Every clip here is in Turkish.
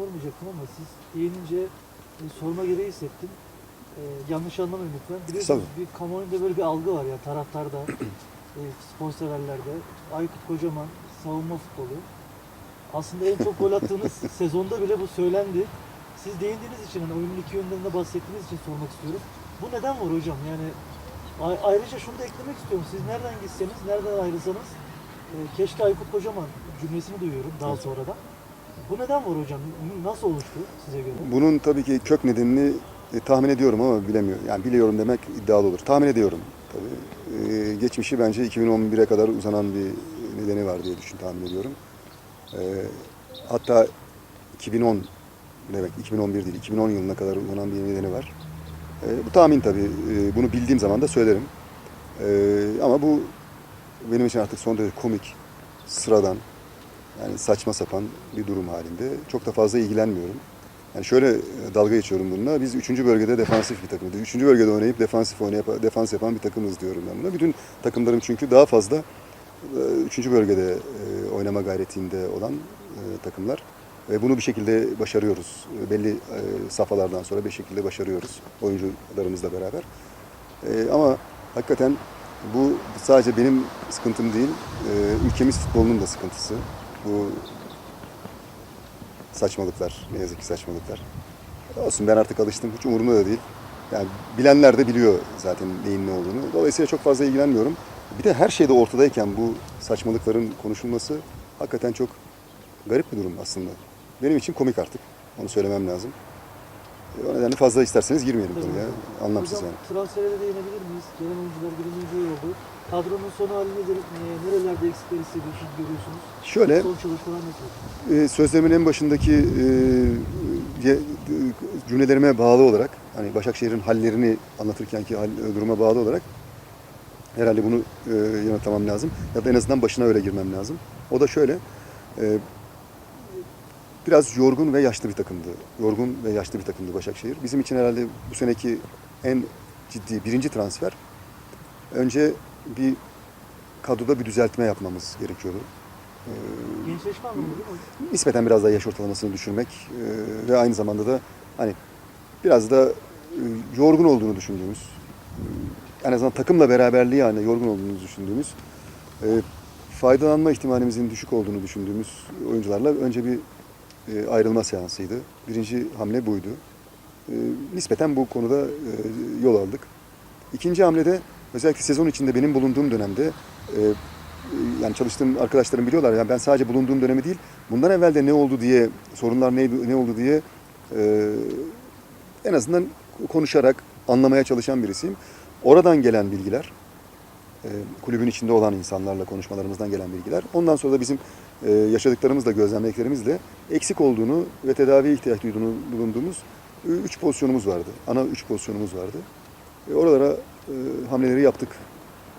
sormayacaktım ama siz değinince e, sorma gereği hissettim. E, yanlış anlamayın lütfen. Biliyorsunuz bir kamuoyunda böyle bir algı var ya taraftarda, e, spor severlerde. Aykut Kocaman, savunma futbolu. Aslında en çok gol attığınız sezonda bile bu söylendi. Siz değindiğiniz için, hani oyunun iki yönden de bahsettiğiniz için sormak istiyorum. Bu neden var hocam? Yani ayrıca şunu da eklemek istiyorum. Siz nereden gitseniz, nereden ayrılsanız e, keşke Aykut Kocaman cümlesini duyuyorum daha sonra da. Bu neden var hocam? Nasıl oluştu size göre? Bunun tabii ki kök nedenini e, tahmin ediyorum ama bilemiyorum. Yani biliyorum demek iddialı olur. Tahmin ediyorum tabii. E, geçmişi bence 2011'e kadar uzanan bir nedeni var diye düşün tahmin ediyorum. E, hatta 2010 demek 2011 değil 2010 yılına kadar uzanan bir nedeni var. E, bu tahmin tabii. E, bunu bildiğim zaman da söylerim. E, ama bu benim için artık son derece komik, sıradan, yani saçma sapan bir durum halinde. Çok da fazla ilgilenmiyorum. Yani şöyle e, dalga geçiyorum bununla. Biz 3. bölgede defansif bir takımız. 3. bölgede oynayıp defansif oynayıp defans yapan bir takımız diyorum ben buna. Bütün takımlarım çünkü daha fazla 3. bölgede e, oynama gayretinde olan e, takımlar. Ve bunu bir şekilde başarıyoruz. E, Belli e, safhalardan sonra bir şekilde başarıyoruz oyuncularımızla beraber. E, Ama hakikaten bu sadece benim sıkıntım değil, e, ülkemiz futbolunun da sıkıntısı. Bu saçmalıklar, ne yazık ki saçmalıklar. Olsun ben artık alıştım, hiç umurumda da değil. Yani bilenler de biliyor zaten neyin ne olduğunu. Dolayısıyla çok fazla ilgilenmiyorum. Bir de her şeyde ortadayken bu saçmalıkların konuşulması hakikaten çok garip bir durum aslında. Benim için komik artık. Onu söylemem lazım. E, O nedenle fazla isterseniz girmeyelim konuya. Anlamsız Hocam yani. transfere de değinebilir miyiz? Gelen oyuncular birinci oldu. Kadronun son hali nedir? E, nerelerde eksikler hissediyorsunuz, görüyorsunuz? Şöyle, Son çalışmalar nasıl? e, sözlerimin en başındaki e, ce- cümlelerime bağlı olarak, hani Başakşehir'in hallerini anlatırkenki hal, duruma bağlı olarak herhalde bunu e, yanıtlamam lazım. Ya da en azından başına öyle girmem lazım. O da şöyle, e, biraz yorgun ve yaşlı bir takımdı. Yorgun ve yaşlı bir takımdı Başakşehir. Bizim için herhalde bu seneki en ciddi birinci transfer. Önce bir kadroda bir düzeltme yapmamız gerekiyordu. E, Gençleşme anlamında nispeten biraz daha yaş ortalamasını düşürmek e, ve aynı zamanda da hani biraz da e, yorgun olduğunu düşündüğümüz, e, en azından takımla beraberliği yani yorgun olduğunu düşündüğümüz, e, faydalanma ihtimalimizin düşük olduğunu düşündüğümüz oyuncularla önce bir e, ayrılma seansıydı. Birinci hamle buydu. E, nispeten bu konuda e, yol aldık. İkinci hamlede özellikle sezon içinde benim bulunduğum dönemde yani çalıştığım arkadaşlarım biliyorlar. Yani ben sadece bulunduğum dönemi değil, bundan evvel de ne oldu diye, sorunlar ne, ne oldu diye e, en azından konuşarak anlamaya çalışan birisiyim. Oradan gelen bilgiler, kulübün içinde olan insanlarla konuşmalarımızdan gelen bilgiler. Ondan sonra da bizim e, yaşadıklarımızla, gözlemlediklerimizle eksik olduğunu ve tedaviye ihtiyaç duyduğunu bulunduğumuz e, üç pozisyonumuz vardı. Ana üç pozisyonumuz vardı. E, oralara e, hamleleri yaptık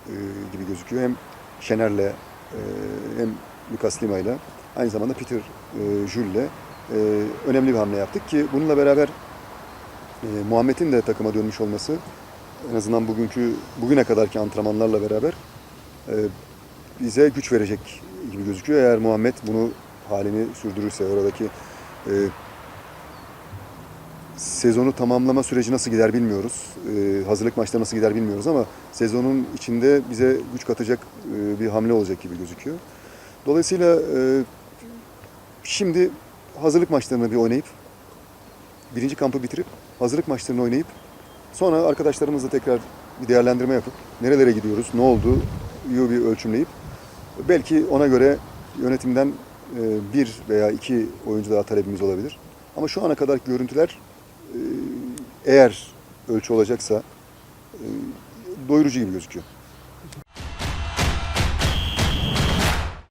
e, gibi gözüküyor. Hem Şener'le e, hem Lucas Lima'yla aynı zamanda Peter e, Jül'le e, önemli bir hamle yaptık ki bununla beraber e, Muhammed'in de takıma dönmüş olması en azından bugünkü bugüne kadarki antrenmanlarla beraber e, bize güç verecek gibi gözüküyor. Eğer Muhammed bunu halini sürdürürse oradaki e, sezonu tamamlama süreci nasıl gider bilmiyoruz. E, hazırlık maçları nasıl gider bilmiyoruz ama sezonun içinde bize güç katacak e, bir hamle olacak gibi gözüküyor. Dolayısıyla e, şimdi hazırlık maçlarını bir oynayıp birinci kampı bitirip hazırlık maçlarını oynayıp sonra arkadaşlarımızla tekrar bir değerlendirme yapıp nerelere gidiyoruz, ne oldu bir ölçümleyip belki ona göre yönetimden e, bir veya iki oyuncu daha talebimiz olabilir. Ama şu ana kadar görüntüler e, eğer ölçü olacaksa e, doyurucu gibi gözüküyor.